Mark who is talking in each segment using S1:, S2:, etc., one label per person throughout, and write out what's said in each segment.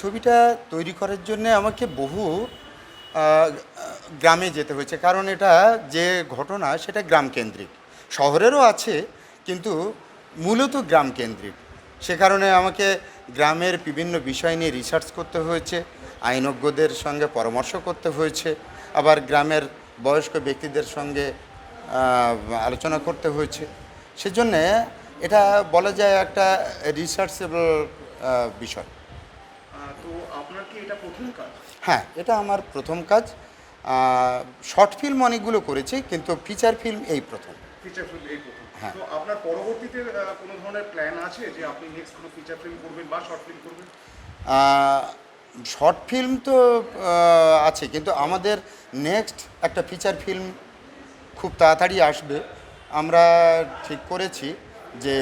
S1: ছবিটা তৈরি করার জন্য আমাকে বহু গ্রামে যেতে হয়েছে। কারণ এটা যে ঘটনা, সেটা গ্রাম কেন্দ্রিক শহরেরও আছে, কিন্তু মূলত গ্রাম কেন্দ্রিক সে কারণে আমাকে গ্রামের বিভিন্ন বিষয় নিয়ে রিসার্চ করতে হয়েছে, আইনজ্ঞদের সঙ্গে পরামর্শ করতে হয়েছে, আবার গ্রামের বয়স্ক ব্যক্তিদের সঙ্গে আলোচনা করতে হয়েছে। সেজন্যে এটা বলা যায় একটা রিসার্চেবল বিষয়।
S2: আপনার কি এটা প্রথম কাজ?
S1: হ্যাঁ এটা আমার প্রথম কাজ। শর্ট ফিল্ম অনেকগুলো করেছি কিন্তু ফিচার ফিল্ম এই প্রথম।
S2: ফিচার ফিল্ম এই প্রথম।
S1: হ্যাঁ।
S2: তো আপনার পরবর্তীতে কোনো ধরনের প্ল্যান আছে যে আপনি নেক্সট কোনো ফিচার ফিল্ম করবেন বা শর্ট ফিল্ম করবেন?
S1: শর্ট ফিল্ম তো আছে কিন্তু আমাদের নেক্সট একটা ফিচার ফিল্ম খুব তাড়াতাড়ি আসবে। আমরা ঠিক করেছি যে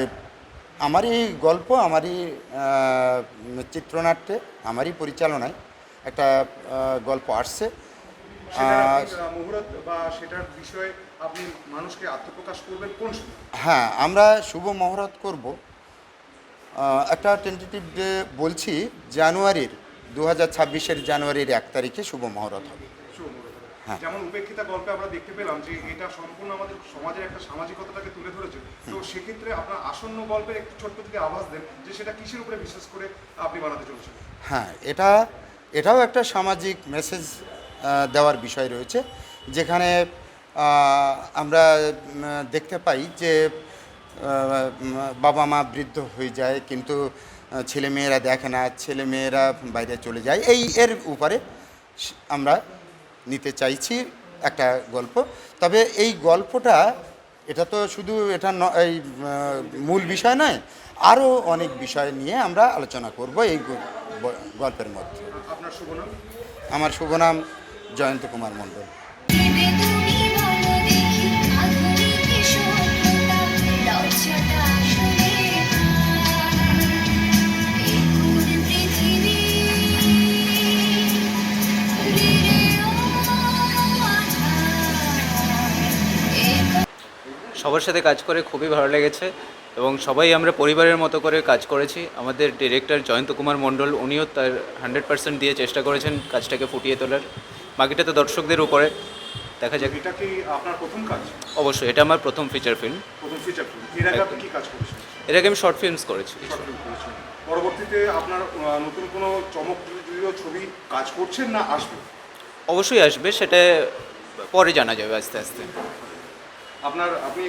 S1: আমারই গল্প আমারই চিত্রনাট্যে আমারই পরিচালনায় একটা গল্প আসছে। হ্যাঁ আমরা শুভ মহরত করব। একটা টেন্টেটিভ ডে বলছি জানুয়ারির দু হাজার ছাব্বিশের জানুয়ারির এক তারিখে শুভ মহরত হবে।
S2: যেমন উপেক্ষিতা গল্পে আমরা দেখতে পেলাম যে এটা সম্পূর্ণ আমাদের সমাজের একটা সামাজিকতাটাকে তুলে ধরেছে। তো সেক্ষেত্রে আপনার আসন্ন গল্পের একটু ছোট্ট থেকে আভাস দেন যে সেটা কিসের উপরে বিশ্বাস করে আপনি বানাতে চলেছেন?
S1: হ্যাঁ এটা এটাও একটা সামাজিক মেসেজ দেওয়ার বিষয় রয়েছে। যেখানে আমরা দেখতে পাই যে বাবা মা বৃদ্ধ হয়ে যায় কিন্তু আহ, ছেলেমেয়েরা দেখে না ছেলেমেয়েরা বাইরে চলে যায়। এই এর উপরে আমরা নিতে চাইছি একটা গল্প। তবে এই গল্পটা এটা তো শুধু এটা এই মূল বিষয় নয় আরও অনেক বিষয় নিয়ে আমরা আলোচনা করব এই গল্পের মধ্যে। আমার শুভ নাম জয়ন্ত কুমার মণ্ডল।
S3: সবার সাথে কাজ করে খুবই ভালো লেগেছে এবং সবাই আমরা পরিবারের মতো করে কাজ করেছি। আমাদের ডিরেক্টর জয়ন্ত কুমার মণ্ডল উনিও তার হান্ড্রেড পার্সেন্ট দিয়ে চেষ্টা করেছেন কাজটাকে ফুটিয়ে তোলার। বাকিটা তো দর্শকদের উপরে। দেখা যাক।
S2: এটা কি আপনার প্রথম কাজ?
S3: অবশ্যই এটা আমার প্রথম ফিচার ফিল্ম
S2: প্রথম ফিচার ফিল্ম এর আগে আপনি কি কাজ করেছেন
S3: এর আগে আমি শর্ট ফিল্মস করেছি।
S2: পরবর্তীতে আপনার নতুন কোনো চমকপ্রদ ছবি কাজ করছেন না আসবে?
S3: অবশ্যই আসবে সেটা পরে জানা যাবে আস্তে আস্তে।
S2: আপনার আপনি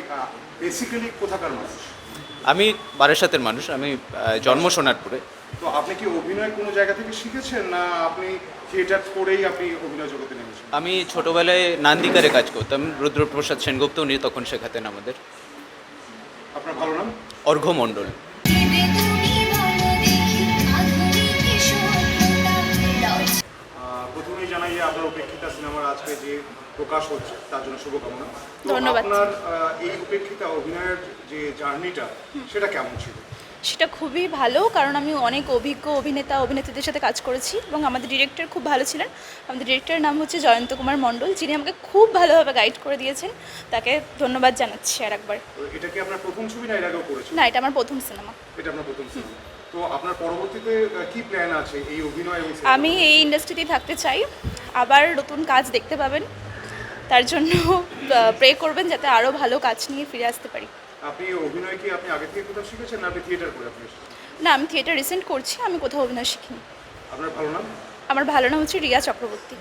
S2: বেসিক্যালি কোথাকার মানুষ?
S3: আমি বারাসাতের মানুষ আমি জন্ম সোনারপুরে।
S2: তো আপনি কি অভিনয় কোনো জায়গা থেকে শিখেছেন না আপনি থিয়েটার করেই আপনি অভিনয় জগতে নেমেছেন?
S3: আমি ছোটবেলায় নান্দিকারে কাজ করতাম রুদ্রপ্রসাদ সেনগুপ্ত উনি তখন শেখাতেন আমাদের।
S2: আপনার ভালো নাম?
S3: অর্ঘ্য মণ্ডল।
S2: আজকে প্রকাশ হচ্ছে তার জন্য শুভকামনা।
S4: ধন্যবাদ।
S2: আপনার এই উপেক্ষিতা অভিনয়ের যে জার্নিটা সেটা কেমন ছিল?
S4: সেটা খুবই ভালো কারণ আমি অনেক অভিজ্ঞ অভিনেতা অভিনেত্রীদের সাথে কাজ করেছি এবং আমাদের ডিরেক্টর খুব ভালো ছিলেন। আমাদের ডিরেক্টরের নাম হচ্ছে জয়ন্ত কুমার মণ্ডল যিনি আমাকে খুব ভালোভাবে গাইড করে দিয়েছেন। তাকে ধন্যবাদ জানাচ্ছি আর একবার।
S2: এটা কি আপনার প্রথম ছবি না এর আগেও করেছেন?
S4: না এটা আমার প্রথম সিনেমা।
S2: এটা আপনার প্রথম সিনেমা। তো আপনার পরবর্তীতে কি প্ল্যান আছে এই অভিনয়
S4: আমি এই ইন্ডাস্ট্রিতেই থাকতে চাই। আবার নতুন কাজ দেখতে পাবেন। তার জন্য প্রে করবেন যাতে আরও ভালো কাজ নিয়ে ফিরে আসতে পারি।
S2: আপনি অভিনয় কি আপনি আগে থেকে কোথাও শিখেছেন না আপনি থিয়েটার করে আপনি
S4: না আমি থিয়েটার রিসেন্ট করছি আমি কোথাও অভিনয় শিখিনি।
S2: আপনার ভালো নাম?
S4: আমার ভালো নাম হচ্ছে রিয়া চক্রবর্তী।